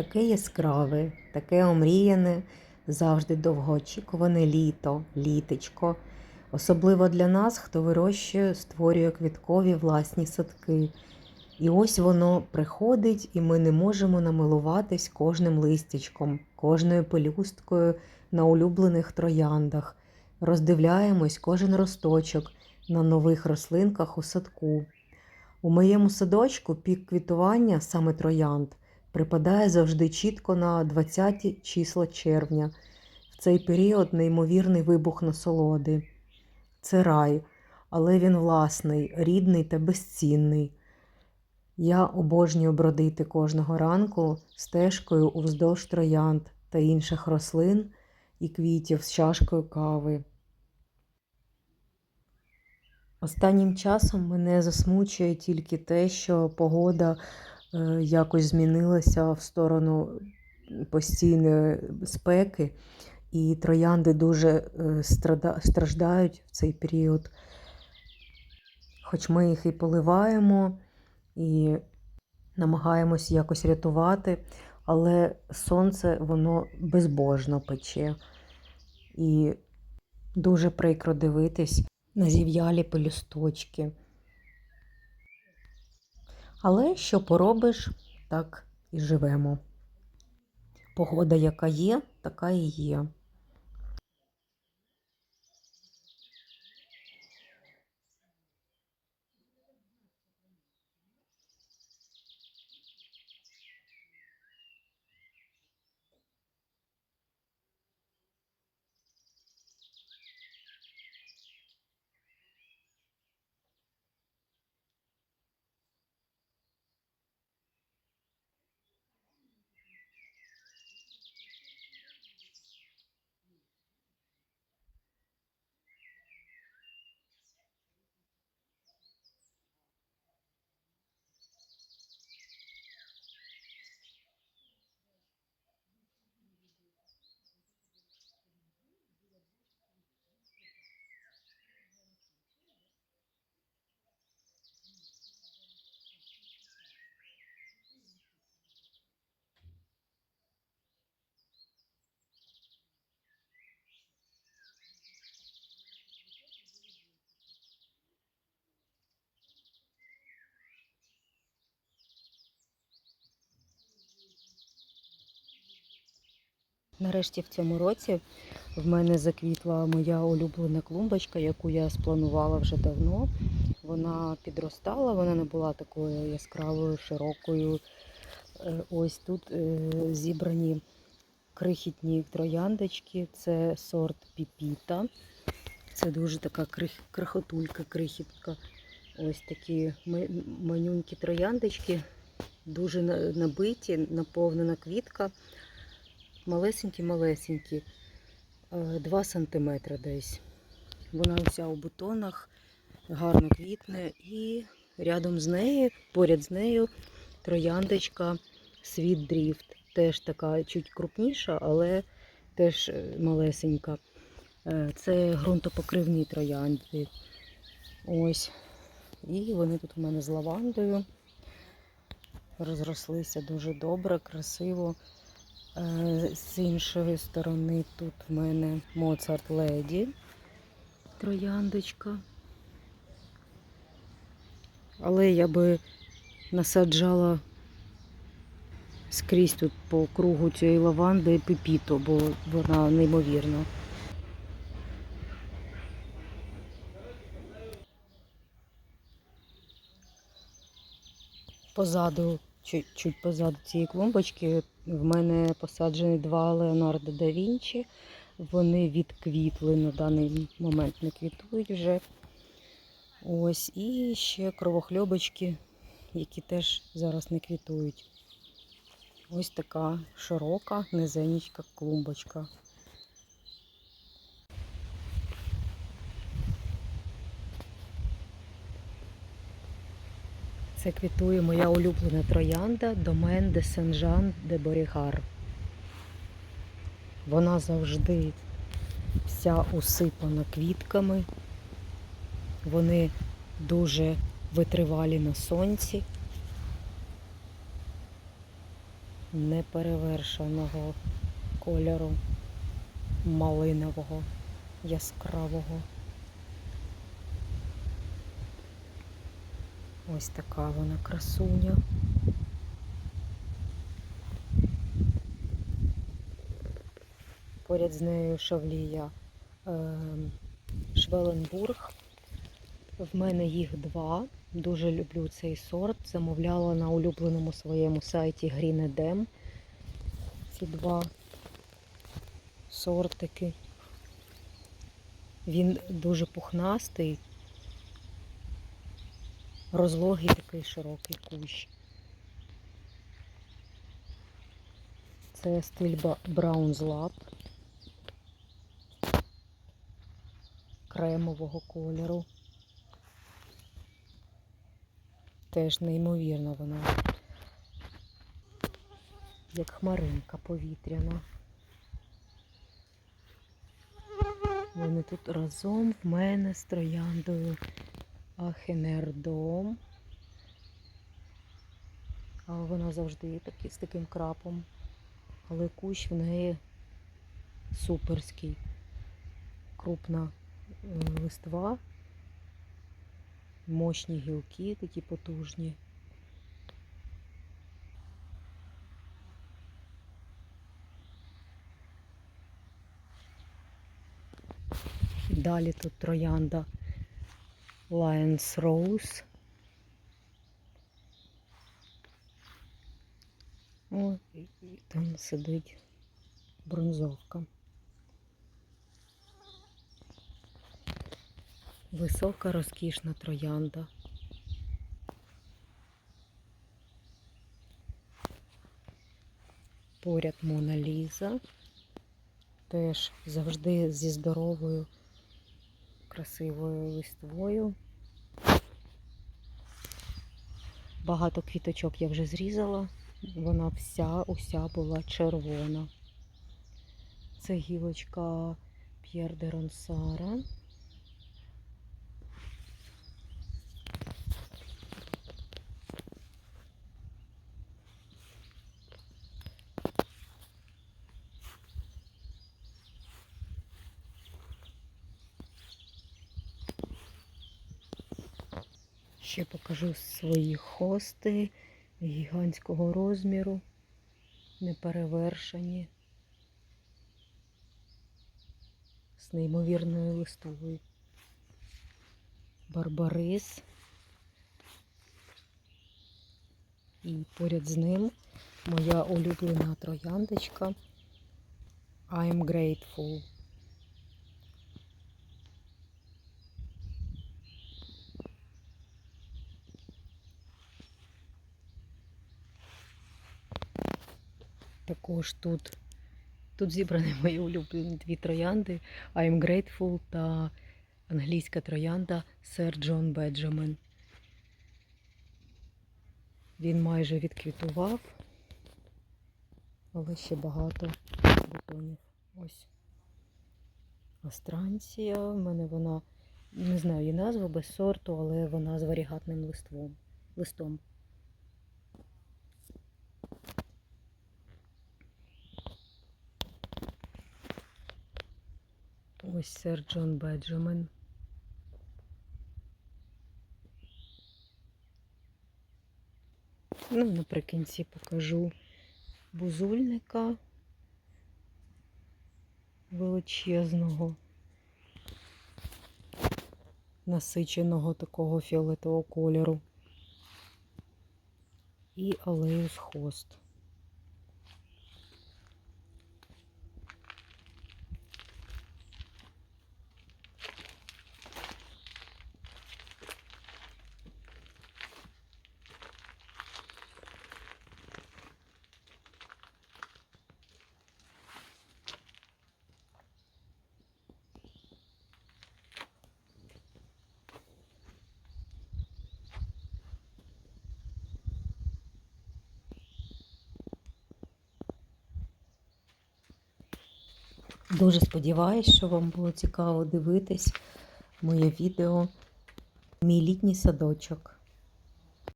Таке яскраве, таке омріяне, завжди довгоочікуване літо, літечко. Особливо для нас, хто вирощує, створює квіткові власні садки. І ось воно приходить, і ми не можемо намилуватись кожним листячком, кожною пелюсткою на улюблених трояндах. Роздивляємось кожен росточок на нових рослинках у садку. У моєму садочку пік квітування, саме троянд, припадає завжди чітко на 20 числа червня. В цей період неймовірний вибух насолоди. Це рай, але він власний, рідний та безцінний. Я обожнюю бродити кожного ранку стежкою уздовж троянд та інших рослин і квітів з чашкою кави. Останнім часом мене засмучує тільки те, що погода якось змінилася в сторону постійної спеки, і троянди дуже е, страда- страждають в цей період. Хоч ми їх і поливаємо, і намагаємось якось рятувати, але сонце воно безбожно пече. І дуже прикро дивитись на зів'ялі пелюсточки. Але що поробиш, так і живемо. Погода, яка є, така і є. Нарешті в цьому році в мене заквітла моя улюблена клумбочка, яку я спланувала вже давно. Вона підростала, вона не була такою яскравою, широкою. Е, Ось тут е, зібрані крихітні трояндочки. Це сорт піпіта. Це дуже така крих- крихотулька, крихітка. Ось такі манюнькі трояндочки, дуже набиті, наповнена квітка малесенькі-малесенькі, 2 см десь. Вона вся у бутонах, гарно квітне і рядом з нею, поряд з нею, трояндочка Sweet Drift. Теж така чуть крупніша, але теж е, малесенька. Е, Це ґрунтопокривні троянди. Ось. І вони тут у мене з лавандою. Розрослися дуже добре, красиво. Е, З іншої сторони тут в мене Моцарт Леді, трояндочка. Але я би насаджала скрізь тут по кругу цієї лаванди пепіту, бо вона неймовірна. Позаду, чуть, чуть позаду цієї клумбочки в мене посаджені два Леонардо да Вінчі. Вони відквітли на даний момент, не квітують вже. Ось, і ще кровохльобочки, які теж зараз не квітують. Ось така широка, низенька клумбочка. Це квітує моя улюблена троянда Домен де Сен-Жан де Борігар. Вона завжди вся усипана квітками. Вони дуже витривалі на сонці. неперевершеного кольору малинового, яскравого. Ось така вона красуня. Поряд з нею шавлія е, Швеленбург. В мене їх два. Дуже люблю цей сорт. Замовляла на улюбленому своєму сайті Green Edem. Ці два сортики. Він дуже пухнастий, розлогий такий широкий кущ. Це стиль Brown's Lab кремового кольору. Теж неймовірно вона, як хмаринка повітряна. Вони тут разом в мене з трояндою Ахенердом. А вона завжди такі, з таким крапом. Але кущ в неї суперський. Крупна листва, мощні гілки, такі потужні. Далі тут троянда Lions Rose. О, і там сидить бронзовка. Висока розкішна троянда. Поряд Мона Ліза. Теж завжди зі здоровою, красивою листвою. Багато квіточок я вже зрізала. Вона вся уся була червона. Це гілочка П'єр де Ронсара. Ще покажу свої хости гігантського розміру, неперевершені, з неймовірною листвою. Барбарис. І поряд з ним моя улюблена трояндочка I'm grateful. Також тут, тут зібрані мої улюблені дві троянди I'm Grateful та англійська троянда Сер Джон Беджамен. Він майже відквітував, але ще багато бутонів. Ось. Астранція. В мене вона, не знаю її назву без сорту, але вона з варігатним лиством, листом. Ось сер Джон Беджамен. Ну, наприкінці покажу бузульника величезного, насиченого такого фіолетового кольору. І алею з хост. Дуже сподіваюсь, що вам було цікаво дивитись моє відео Мій літній садочок.